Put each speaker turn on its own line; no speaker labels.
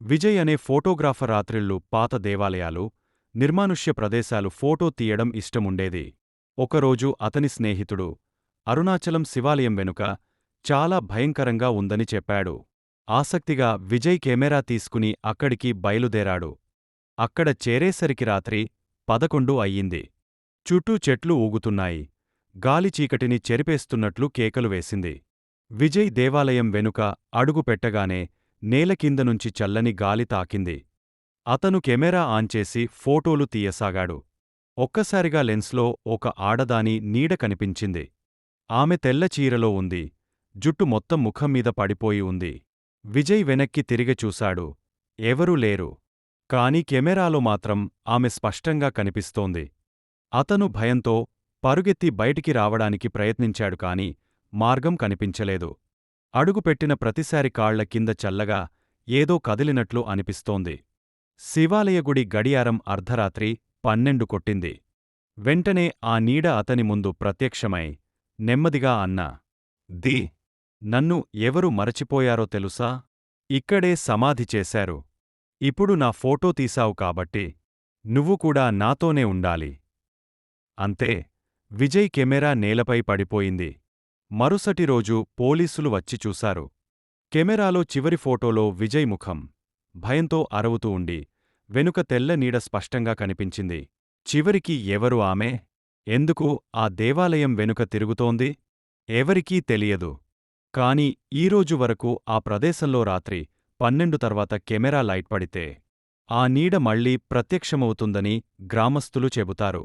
విజయ్ అనే ఫోటోగ్రాఫర్ రాత్రిళ్ళు పాత దేవాలయాలు నిర్మానుష్య ప్రదేశాలు ఫోటో తీయడం ఇష్టముండేది. ఒకరోజు అతని స్నేహితుడు అరుణాచలం శివాలయం వెనుక చాలా భయంకరంగా ఉందని చెప్పాడు. ఆసక్తిగా విజయ్ కెమెరా తీసుకుని అక్కడికి బయలుదేరాడు. అక్కడ చేరేసరికి రాత్రి పదకొండు అయ్యింది. చుట్టూ చెట్లు ఊగుతున్నాయి. గాలి చీకటిని చెరిపేస్తున్నట్లు కేకలు వేసింది. విజయ్ దేవాలయం వెనుక అడుగు పెట్టగానే నేల కింద నుంచి చల్లని గాలి తాకింది. అతను కెమెరా ఆన్ చేసి ఫోటోలు తీయసాగాడు. ఒక్కసారిగా లెన్స్లో ఒక ఆడదాని నీడ కనిపించింది. ఆమె తెల్ల చీరలో ఉంది. జుట్టు మొత్తం ముఖం మీద పడిపోయి ఉంది. విజయ్ వెనక్కి తిరిగి చూశాడు. ఎవరూ లేరు. కాని కెమెరాలో మాత్రం ఆమె స్పష్టంగా కనిపిస్తోంది. అతను భయంతో పరుగెత్తి బయటికి రావడానికి ప్రయత్నించాడు కాని మార్గం కనిపించలేదు. అడుగుపెట్టిన ప్రతిసారి కాళ్ళ కింద చల్లగా ఏదో కదిలినట్లు అనిపిస్తోంది. శివాలయగుడి గడియారం అర్ధరాత్రి పన్నెండు కొట్టింది. వెంటనే ఆ నీడ అతని ముందు ప్రత్యక్షమై నెమ్మదిగా అన్నా ది నన్ను ఎవరు మరచిపోయారో తెలుసా? ఇక్కడే సమాధి చేశారు. ఇప్పుడు నా ఫోటో తీశావు కాబట్టి నువ్వు కూడా నాతోనే ఉండాలి అంతే. విజయ్ కెమెరా నేలపై పడిపోయింది. మరుసటి రోజు పోలీసులు వచ్చి చూశారు. కెమెరాలో చివరి ఫోటోలో విజయ్ ముఖం. భయంతో అరవుతూ ఉండి వెనుక తెల్ల నీడ స్పష్టంగా కనిపించింది. చివరికి ఎవరు ఆమె? ఎందుకు ఆ దేవాలయం వెనుక తిరుగుతోంది? ఎవరికీ తెలియదు. కాని ఈరోజు వరకు ఆ ప్రదేశంలో రాత్రి పన్నెండు తర్వాత కెమెరా లైట్ పడితే ఆ నీడ మళ్ళీ ప్రత్యక్షమవుతుందని గ్రామస్థులు చెబుతారు.